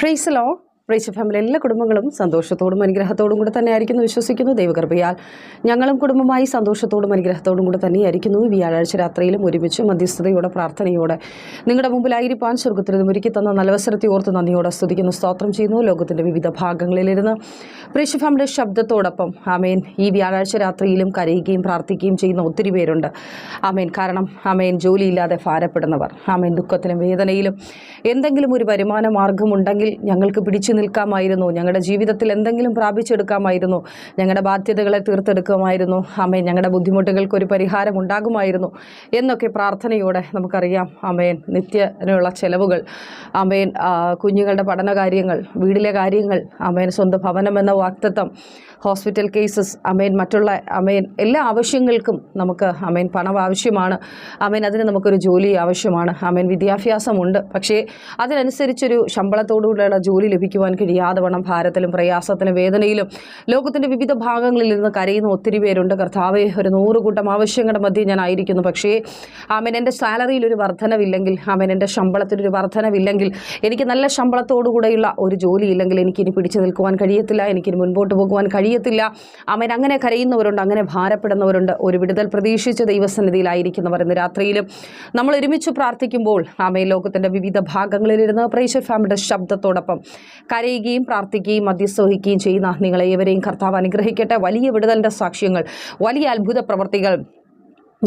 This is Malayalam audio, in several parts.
Praise the Lord. Praise family എല്ലാ കുടുംബങ്ങളും സന്തോഷത്തോടും അനുഗ്രഹത്തോടും കൂടെ തന്നെ ആയിരിക്കുന്നു വിശ്വസിക്കുന്നു. ദൈവകൃപയാൽ ഞങ്ങളും കുടുംബമായി സന്തോഷത്തോടും അനുഗ്രഹത്തോടും കൂടെ തന്നെയായിരിക്കുന്നു. വ്യാഴാഴ്ച രാത്രിയിലും ഒരുമിച്ച് മധ്യസ്ഥതയോടെ പ്രാർത്ഥനയോടെ നിങ്ങളുടെ മുമ്പിലായിരിക്കാൻ സ്വർഗത്തിൽ ഒരുക്കി തന്ന നല്ലവസരത്തെ ഓർത്ത് നന്ദിയോടെ സ്തുതിക്കുന്നു. സ്തോത്രം ചെയ്യുന്നു. ലോകത്തിന്റെ വിവിധ ഭാഗങ്ങളിലിരുന്ന് ഫ്രൈസ് ഫാമിലി ശബ്ദത്തോടൊപ്പം ആമേൻ. ഈ വ്യാഴാഴ്ച രാത്രിയിലും കരയുകയും പ്രാർത്ഥിക്കുകയും ചെയ്യുന്ന ഒത്തിരി പേരുണ്ട്. ആമേൻ. കാരണം ആമേൻ. ജോലിയില്ലാതെ ഭാരപ്പെടുന്നവർ ആമേൻ. ദുഃഖത്തിലും വേദനയിലും എന്തെങ്കിലും ഒരു വരുമാന മാർഗമുണ്ടെങ്കിൽ ഞങ്ങൾക്ക് പിടിച്ചു നിൽക്കാമായിരുന്നു. ഞങ്ങളുടെ ജീവിതത്തിൽ എന്തെങ്കിലും പ്രാപിച്ചെടുക്കാമായിരുന്നു. ഞങ്ങളുടെ ബാധ്യതകളെ തീർത്തെടുക്കുമായിരുന്നു. ആമേൻ. ഞങ്ങളുടെ ബുദ്ധിമുട്ടുകൾക്ക് ഒരു പരിഹാരം ഉണ്ടാകുമായിരുന്നു എന്നൊക്കെ പ്രാർത്ഥനയോടെ നമുക്കറിയാം. ആമേൻ. നിത്യനുള്ള ചെലവുകൾ ആമേൻ കുഞ്ഞുങ്ങളുടെ പഠനകാര്യങ്ങൾ വീടിലെ കാര്യങ്ങൾ ആമേൻ സ്വന്തം ഭവനം എന്ന വാക്തത്വം ഹോസ്പിറ്റൽ കേസസ് അമേൻ മറ്റുള്ള അമേൻ എല്ലാ ആവശ്യങ്ങൾക്കും നമുക്ക് അമേൻ പണം ആവശ്യമാണ്. അമേൻ അതിന് നമുക്കൊരു ജോലി ആവശ്യമാണ്. അമേൻ വിദ്യാഭ്യാസമുണ്ട്. പക്ഷേ അതിനനുസരിച്ചൊരു ശമ്പളത്തോടുകൂടെയുള്ള ജോലി ലഭിക്കുവാൻ കഴിയാതെ വണ്ണം ഭാരത്തിലും പ്രയാസത്തിലും വേദനയിലും ലോകത്തിന്റെ വിവിധ ഭാഗങ്ങളിൽ നിന്ന് കരയുന്ന ഒത്തിരി പേരുണ്ട്. കർത്താവെ ഒരു നൂറ് കൂട്ടം ആവശ്യങ്ങളുടെ മധ്യേ ഞാൻ ആയിരിക്കുന്നു. പക്ഷേ ആമേൻ എന്റെ സാലറിയിൽ ഒരു വർധനവില്ലെങ്കിൽ ആമേൻ എന്റെ ശമ്പളത്തിനൊരു വർധനവില്ലെങ്കിൽ എനിക്ക് നല്ല ശമ്പളത്തോടുകൂടെയുള്ള ഒരു ജോലി ഇല്ലെങ്കിൽ എനിക്കിനി പിടിച്ചു നിൽക്കുവാൻ കഴിയത്തില്ല എനിക്കിനി മുൻപോട്ട് പോകുവാൻ കഴിയത്തില്ല. ആമേൻ അങ്ങനെ കരയുന്നവരുണ്ട് അങ്ങനെ ഭാരപ്പെടുന്നവരുണ്ട്. ഒരു വിടുതൽ പ്രതീക്ഷിച്ച ദൈവസന്നിധിയിലായിരിക്കുന്നവർ ഇന്ന് രാത്രിയിലും നമ്മൾ ഒരുമിച്ച് പ്രാർത്ഥിക്കുമ്പോൾ ആമേൻ ലോകത്തിന്റെ വിവിധ ഭാഗങ്ങളിലിരുന്ന് പ്രേക്ഷ ഫാമിയുടെ ശബ്ദത്തോടൊപ്പം കരയുകയും പ്രാർത്ഥിക്കുകയും മധ്യസ്ഥ വഹിക്കുകയും ചെയ്യുന്ന നിങ്ങളെ ഏവരെയും കർത്താവ് അനുഗ്രഹിക്കട്ടെ. വലിയ വിടുതലിന്റെ സാക്ഷ്യങ്ങൾ വലിയ അത്ഭുത പ്രവർത്തികൾ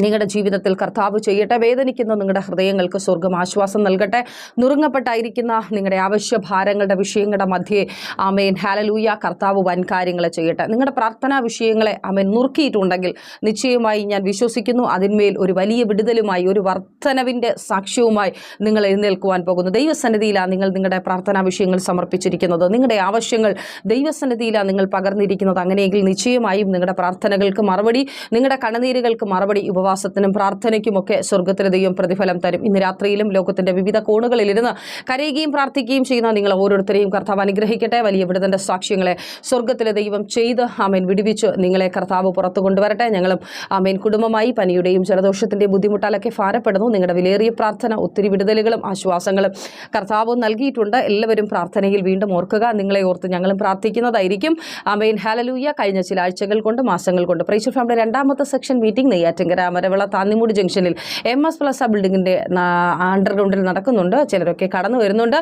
നിങ്ങളുടെ ജീവിതത്തിൽ കർത്താവ് ചെയ്യട്ടെ. വേദനിക്കുന്ന നിങ്ങളുടെ ഹൃദയങ്ങൾക്ക് സ്വർഗം ആശ്വാസം നൽകട്ടെ. നുറുങ്ങപ്പെട്ടായിരിക്കുന്ന നിങ്ങളുടെ ആവശ്യ ഭാരങ്ങളുടെ വിഷയങ്ങളുടെ മധ്യേ ആമേൻ. ഹാലലൂയ കർത്താവ് വൻ കാര്യങ്ങൾ ചെയ്യട്ടെ. നിങ്ങളുടെ പ്രാർത്ഥനാ വിഷയങ്ങളെ ആമേൻ നുറുക്കിയിട്ടുണ്ടെങ്കിൽ നിശ്ചയമായി ഞാൻ വിശ്വസിക്കുന്നു. അതിന്മേൽ ഒരു വലിയ വിടുതലുമായി ഒരു വർധനവിന്റെ സാക്ഷ്യവുമായി നിങ്ങൾ എഴുന്നേൽക്കുവാൻ പോകുന്നു. ദൈവസന്നിധിയിലാണ് നിങ്ങൾ നിങ്ങളുടെ പ്രാർത്ഥനാ വിഷയങ്ങൾ സമർപ്പിച്ചിരിക്കുന്നത്. നിങ്ങളുടെ ആവശ്യങ്ങൾ ദൈവസന്നിധിയിലാണ് നിങ്ങൾ പകർന്നിരിക്കുന്നത്. അങ്ങനെയെങ്കിൽ നിശ്ചയമായും നിങ്ങളുടെ പ്രാർത്ഥനകൾക്ക് മറുപടി നിങ്ങളുടെ കണനീരുകൾക്ക് മറുപടി ഉപവാസത്തിനും പ്രാർത്ഥനയ്ക്കുമൊക്കെ സ്വർഗത്തിലെ ദൈവം പ്രതിഫലം തരും. ഇന്ന് രാത്രിയിലും ലോകത്തിന്റെ വിവിധ കോണുകളിലിരുന്ന് കരയുകയും പ്രാർത്ഥിക്കുകയും ചെയ്യുന്ന നിങ്ങൾ ഓരോരുത്തരെയും കർത്താവ് അനുഗ്രഹിക്കട്ടെ. വലിയ വിടുതന്റെ സാക്ഷ്യങ്ങളെ സ്വർഗത്തിലെ ദൈവം ചെയ്ത് ആമേൻ. വിടുവിച്ച് നിങ്ങളെ കർത്താവ് പുറത്തു കൊണ്ടുവരട്ടെ. ഞങ്ങളും ആമേൻ. കുടുംബമായി പനിയുടെയും ജലദോഷത്തിന്റെയും ബുദ്ധിമുട്ടാലൊക്കെ ഭാരപ്പെടുന്നു. നിങ്ങളുടെ വിലയേറിയ പ്രാർത്ഥന ഒത്തിരി വിടുതലുകളും ആശ്വാസങ്ങളും കർത്താവ് നൽകിയിട്ടുണ്ട്. എല്ലാവരും പ്രാർത്ഥനയിൽ വീണ്ടും ഓർക്കുക. നിങ്ങളെ ഓർത്ത് ഞങ്ങളും പ്രാർത്ഥിക്കുന്നതായിരിക്കും. ആമേൻ. ഹാലലൂയ കഴിഞ്ഞ ചില ആഴ്ചകൾ കൊണ്ട് മാസങ്ങൾ കൊണ്ട്. പ്രൈസ് ഫാമിലെ രണ്ടാമത്തെ സെക്ഷൻ മീറ്റിംഗ് നെയ്യാറ്റിങ്കര മരവിള താന്നിമൂടി ജംഗ്ഷനിൽ എം എസ് പ്ലസ ബിൽഡിങ്ങിന്റെ അണ്ടർഗ്രൗണ്ടിൽ നടക്കുന്നുണ്ട്. ചിലരൊക്കെ കടന്നു വരുന്നുണ്ട്.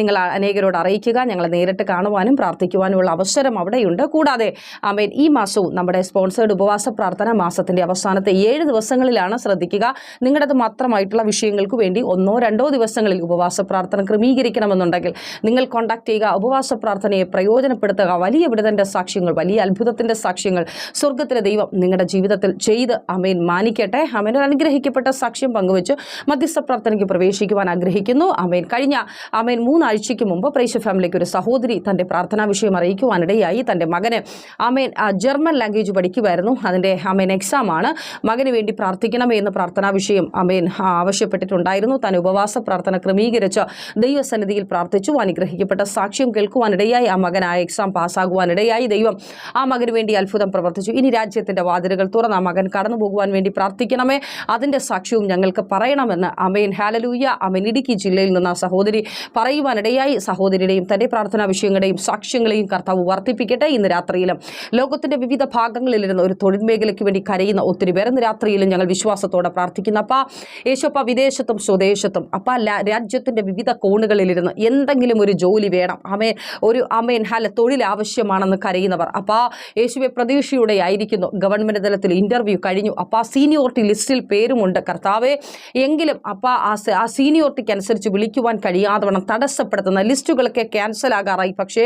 നിങ്ങൾ അനേകരോട് അറിയിക്കുക. ഞങ്ങളെ നേരിട്ട് കാണുവാനും പ്രാർത്ഥിക്കുവാനുമുള്ള അവസരം അവിടെയുണ്ട്. കൂടാതെ ആമേൻ ഈ മാസവും നമ്മുടെ സ്പോൺസേഡ് ഉപവാസ പ്രാർത്ഥന മാസത്തിന്റെ അവസാനത്തെ ഏഴ് ദിവസങ്ങളിലാണ് ശ്രദ്ധിക്കുക. നിങ്ങളത് മാത്രമായിട്ടുള്ള വിഷയങ്ങൾക്ക് വേണ്ടി ഒന്നോ രണ്ടോ ദിവസങ്ങളിൽ ഉപവാസ പ്രാർത്ഥന ക്രമീകരിക്കണമെന്നുണ്ടെങ്കിൽ നിങ്ങൾ കോൺടാക്ട് ചെയ്യുക. ഉപവാസ പ്രാർത്ഥനയെ പ്രയോജനപ്പെടുത്തുക. വലിയ വിടുതന്റെ സാക്ഷ്യങ്ങൾ വലിയ അത്ഭുതത്തിന്റെ സാക്ഷ്യങ്ങൾ സ്വർഗത്തിലെ ദൈവം നിങ്ങളുടെ ജീവിതത്തിൽ ചെയ്ത് അമേൻ മാനിക്കട്ടെ അമേൻ ഒരു അനുഗ്രഹിക്കപ്പെട്ട സാക്ഷ്യം പങ്കുവെച്ച് മധ്യസ്ഥ പ്രാർത്ഥനയ്ക്ക് പ്രവേശിക്കുവാൻ ആഗ്രഹിക്കുന്നു. അമേൻ കഴിഞ്ഞ അമേൻ മൂന്നാഴ്ചയ്ക്ക് മുമ്പ് പ്രേക്ഷ ഫാമിലിക്ക് ഒരു സഹോദരി തന്റെ പ്രാർത്ഥനാ വിഷയം അറിയിക്കുവാനിടയായി. തന്റെ മകന് അമേൻ ജർമ്മൻ ലാംഗ്വേജ് പഠിക്കുമായിരുന്നു അതിന്റെ അമേൻ എക്സാം ആണ്. മകന് വേണ്ടി പ്രാർത്ഥിക്കണമേ എന്ന പ്രാർത്ഥനാ വിഷയം അമേൻ ആവശ്യപ്പെട്ടിട്ടുണ്ടായിരുന്നു. താൻ ഉപവാസ പ്രാർത്ഥന ക്രമീകരിച്ച് ദൈവസന്നിധിയിൽ പ്രാർത്ഥിച്ചു. അനുഗ്രഹിക്കപ്പെട്ട സാക്ഷ്യം കേൾക്കുവാനിടയായി. ആ മകൻ ആ എക്സാം പാസ്സാകുവാനിടയായി. ദൈവം ആ മകന് വേണ്ടി അത്ഭുതം പ്രവർത്തിച്ചു. ഇനി രാജ്യത്തിന്റെ വാതിലുകൾ തുറന്ന് ആ മകൻ കടന്നു പോകുവാൻ വേണ്ടി പ്രാർത്ഥിക്കണമേ. അതിന്റെ സാക്ഷ്യവും ഞങ്ങൾക്ക് പറയണമെന്ന് അമേൻ. ഹാലലൂയ അമേൻ. ഇടുക്കി ജില്ലയിൽ നിന്ന് ആ സഹോദരി പറയുവാനിടയായി. സഹോദരിയുടെയും തന്റെ പ്രാർത്ഥനാ വിഷയങ്ങളുടെയും സാക്ഷ്യങ്ങളെയും കർത്താവ് വർദ്ധിപ്പിക്കട്ടെ. ഇന്ന് രാത്രിയിലും ലോകത്തിന്റെ വിവിധ ഭാഗങ്ങളിലിരുന്ന് ഒരു തൊഴിൽ മേഖലയ്ക്ക് വേണ്ടി കരയുന്ന ഒത്തിരി പേർ ഇന്ന് രാത്രിയിലും ഞങ്ങൾ വിശ്വാസത്തോടെ പ്രാർത്ഥിക്കുന്നു. അപ്പ യേശോപ്പ വിദേശത്തും സ്വദേശത്തും അപ്പാ രാജ്യത്തിന്റെ വിവിധ കോണുകളിലിരുന്ന് എന്തെങ്കിലും ഒരു ജോലി വേണം. അമേ ഒരു അമേൻ. ഹാല തൊഴിൽ ആവശ്യമാണെന്ന് കരയുന്നവർ. അപ്പാ യേശുവെ പ്രതീക്ഷയുടെ ആയിരിക്കുന്നു ഗവൺമെന്റ് തലത്തിൽ ഇന്റർവ്യൂ കഴിഞ്ഞു. അപ്പാ സീനിയോറിറ്റി ലിസ്റ്റിൽ പേരുമുണ്ട്. കർത്താവെ എങ്കിലും അപ്പാ ആ ആ സീനിയോറിറ്റിക്ക് അനുസരിച്ച് വിളിക്കുവാൻ കഴിയാതെ വണ്ണം തടസ്സപ്പെടുത്തുന്ന ലിസ്റ്റുകളൊക്കെ ക്യാൻസൽ ആകാറായി. പക്ഷേ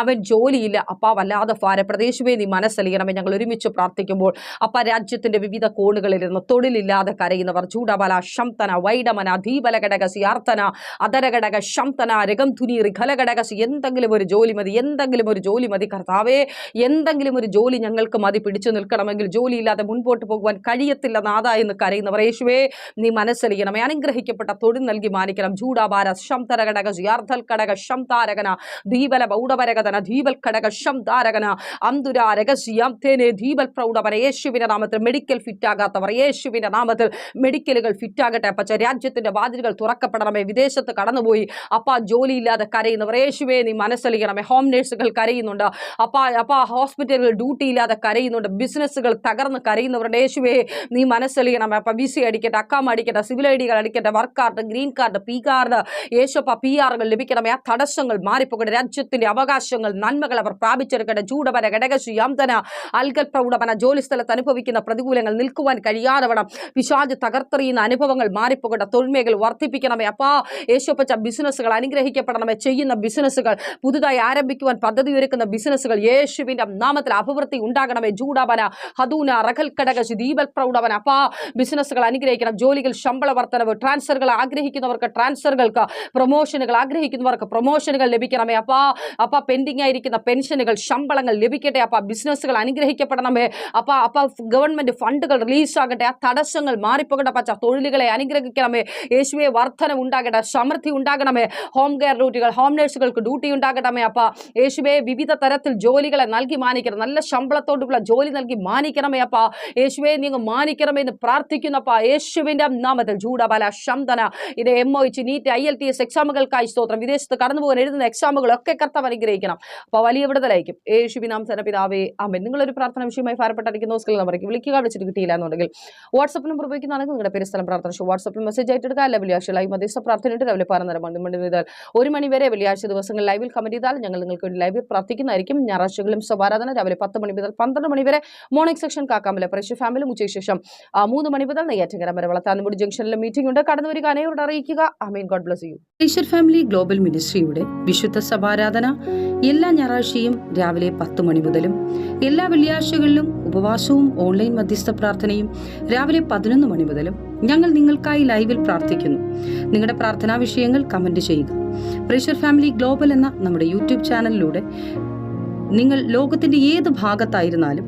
അവൻ ജോലിയില്ല. അപ്പാ വല്ലാതെ ഭാരപ്രദേശമേ നീ മനസ്സലിയണമേ. ഞങ്ങൾ ഒരുമിച്ച് പ്രാർത്ഥിക്കുമ്പോൾ അപ്പ രാജ്യത്തിന്റെ വിവിധ കോണുകളിലിരുന്ന് തൊഴിലില്ലാതെ കരയുന്നവർ ചൂടബല ശംതന വൈഡമന ധീപലഘടക സിയാർത്തന അതരഘടക ശംതന രകം തുനീറി ഖലഘടകസി എന്തെങ്കിലും ഒരു ജോലി മതി എന്തെങ്കിലും ഒരു ജോലി മതി. കർത്താവേ എന്തെങ്കിലും ഒരു ജോലി ഞങ്ങൾക്ക് മതി. പിടിച്ചു നിൽക്കണമെങ്കിൽ ജോലിയില്ലാതെ മുൻപോട്ട് പോകുവാൻ കഴിയത്തില്ല. തികയത്തില്ല നാഥ എന്ന് കരയുന്നവർ. യേശുവേ നീ മനസ്സലിയണമേ. അനുഗ്രഹിക്കപ്പെട്ട തൊഴിൽ നൽകി മാനിക്കണം. ജൂഡാബാര ശംതരകടക ജിയാർദ്ധൽ കടക ശംതാരകന ദീപല ബൗഡപരകതന ദീപൽ കടക ശംതാരകന അന്തുര രഹസ്യം തേനെ ദീപൽ പ്രൗഢപര യേശുവിന്റെ നാമത്തിൽ മെഡിക്കൽ ഫിറ്റാകാത്തവർ. യേശുവിന്റെ നാമത്തിൽ മെഡിക്കലുകൾ ഫിറ്റാകട്ടെ. അപ്പച്ച രാജ്യത്തിന്റെ വാതിലുകൾ തുറക്കപ്പെടണമേ. വിദേശത്ത് കടന്നുപോയി അപ്പ ജോലിയില്ലാതെ കരയുന്നവർ. യേശുവേ നീ മനസ്സലിയണമേ. ഹോം നേഴ്സുകൾ കരയുന്നുണ്ട്. അപ്പ അപ്പ ഹോസ്പിറ്റലുകൾ ഡ്യൂട്ടി ഇല്ലാതെ കരയുന്നുണ്ട്. ബിസിനസ്സുകൾ തകർന്ന് കരയുന്നവരുടെ യേശുവേ നീ മനസ്സലിയണമേ അപ്പം ബി സി അടിക്കട്ടെ അക്കാം അടിക്കട്ടെ സിവിൽ ഐ ഡികൾ അടിക്കട്ടെ work card green card P card യേശോപ്പ P ആറുകൾ ലഭിക്കണമേ. ആ തടസ്സങ്ങൾ മാറിപ്പോകട്ടെ. രാജ്യത്തിന്റെ അവകാശങ്ങൾ നന്മകൾ അവർ പ്രാപിച്ചെടുക്കട്ടെ. ചൂടപന ഘടകശി യാന്തന അൽഗൽ പ്രൗഢപന ജോലി സ്ഥലത്ത് അനുഭവിക്കുന്ന പ്രതികൂലങ്ങൾ നിൽക്കുവാൻ കഴിയാതവണം. വിശാജ് തകർത്തെറിയുന്ന അനുഭവങ്ങൾ മാറിപ്പോകട്ടെ. തൊഴിൽമേഖല വർദ്ധിപ്പിക്കണമേ. അപ്പാ യേശോപ്പച്ച ബിസിനസ്സുകൾ അനുഗ്രഹിക്കപ്പെടണമേ. ചെയ്യുന്ന ബിസിനസ്സുകൾ പുതുതായി ആരംഭിക്കുവാൻ പദ്ധതി ഒരുക്കുന്ന ബിസിനസ്സുകൾ യേശുവിന്റെ നാമത്തിൽ അഭിവൃദ്ധി ഉണ്ടാകണമേ. ജൂഡാപന ഹദൂന റഖൽ കടകശി ദീപൽ പ്രൗഢവന അപ്പാ ബിസിനസ്സുകൾ അനുഗ്രഹിക്കണം. ജോലികൾ ശമ്പള വർധനവ് ട്രാൻസ്ഫറുകൾ ആഗ്രഹിക്കുന്നവർക്ക് ട്രാൻസ്ഫറുകൾക്ക് പ്രൊമോഷനുകൾ ആഗ്രഹിക്കുന്നവർക്ക് പ്രൊമോഷനുകൾ ലഭിക്കണമേ അപ്പാ. അപ്പ പെൻഡിങ് ആയിരിക്കുന്ന പെൻഷനുകൾ ശമ്പളങ്ങൾ ലഭിക്കട്ടെ അപ്പ. ബിസിനസ്സുകൾ അനുഗ്രഹിക്കപ്പെടണമേ അപ്പ. അപ്പ ഗവൺമെന്റ് ഫണ്ടുകൾ റിലീസാകട്ടെ. ആ തടസ്സങ്ങൾ മാറിപ്പോകട്ടെ പച്ച തൊഴിലുകളെ അനുഗ്രഹിക്കണമേ. യേശുവെ വർധന ഉണ്ടാകട്ടെ. സമൃദ്ധി ഉണ്ടാകണമേ. ഹോം കെയർ ഡ്യൂട്ടികൾ ഹോം നേഴ്സുകൾക്ക് ഡ്യൂട്ടി ഉണ്ടാകണമേ അപ്പ. യേശുവെ വിവിധ തരത്തിൽ ജോലികളെ നൽകി മാനിക്കണം. നല്ല ശമ്പളത്തോടുള്ള ജോലി നൽകി മാനിക്കണമേ അപ്പ. യേശുവെ നിങ്ങൾ മാനിക്കണമേ എന്ന് പ്രാർത്ഥിക്കുന്നപ്പ യേശുവിന്റെ നാമത്തിൽ ജൂഡബല ശന്തന ഇത് M O H NEET I L T S എക്സാമുകൾക്കായി സ്തോത്രം. വിദേശത്ത് കടന്നു പോകാൻ എഴുതുന്ന എക്സാമുകളൊക്കെ കർത്താവ് അനുഗ്രഹിക്കണം. അപ്പോൾ വലിയ വിടുതലായിരിക്കും. യേശുവിനാം പിതാവേ അമ്മ നിങ്ങളൊരു പ്രാർത്ഥന വിഷയമായി ഭാരപ്പെട്ടിരിക്കുന്ന. ഹോസ്കിൽ നമ്പറേക്ക് വിളിക്കുക വിളിച്ചിട്ട് കിട്ടിയില്ല എന്നുണ്ടെങ്കിൽ. വാട്സപ്പ് നമ്പർ ഉപയോഗിക്കുന്നതാണെങ്കിൽ നിങ്ങളുടെ പേര് പ്രാർത്ഥന ഷോ വാട്സപ്പിൽ മെസ്സേജ് ആയിട്ട് എടുക്കുക അല്ല വെള്ളിയാഴ്ച ലൈവ് മധ്യസ്ഥ പ്രാർത്ഥനയിട്ട് രാവിലെ പതിനൊന്നര മണി മണി മുതൽ ഒരു മണി വരെ വെള്ളിയാഴ്ച ദിവസങ്ങൾ ലൈവിൽ കമന്റ് ചെയ്താൽ ഞങ്ങൾ നിങ്ങൾക്ക് വേണ്ടി ലൈവിൽ പ്രാർത്ഥിക്കുന്നതായിരിക്കും. ഞായറാഴ്ചകളും സ്വാരാധന രാവിലെ പത്ത് മണി മുതൽ പന്ത്രണ്ട് മണി വരെ മോർണിംഗ് സെക്ഷൻ കാക്കാമല. പ്രേക്ഷ ഫാമിലി ഉച്ചയ്ക്ക് ശേഷം ആ, മൂന്ന് മണി മുതൽ നെയ്യാറ്റിങ്കര വരെ വളർത്താനുമുടി ജംഗ്ഷനിൽ മീറ്റിംഗ് ഉണ്ട്. കടന്നു വരിക അനയോട് അറിയിക്കുക. അമീൻ. God bless you Eshwar family global മിനിസ്ട്രിയുടെ വിശുദ്ധ സഭാരാധന എല്ലാ ഞായറാഴ്ചയും രാവിലെ പത്ത് മണി മുതലും എല്ലാ വെള്ളിയാഴ്ചകളിലും ഉപവാസവും ഓൺലൈൻ മധ്യസ്ഥ പ്രാർത്ഥനയും രാവിലെ പതിനൊന്ന് മണി മുതലും ഞങ്ങൾ നിങ്ങൾക്കായി ലൈവിൽ പ്രാർത്ഥിക്കുന്നു. നിങ്ങളുടെ പ്രാർത്ഥനാ വിഷയങ്ങൾ കമന്റ് ചെയ്യുക. പ്രഷർ ഫാമിലി ഗ്ലോബൽ എന്ന നമ്മുടെ യൂട്യൂബ് ചാനലിലൂടെ നിങ്ങൾ ലോകത്തിന്റെ ഏത് ഭാഗത്തായിരുന്നാലും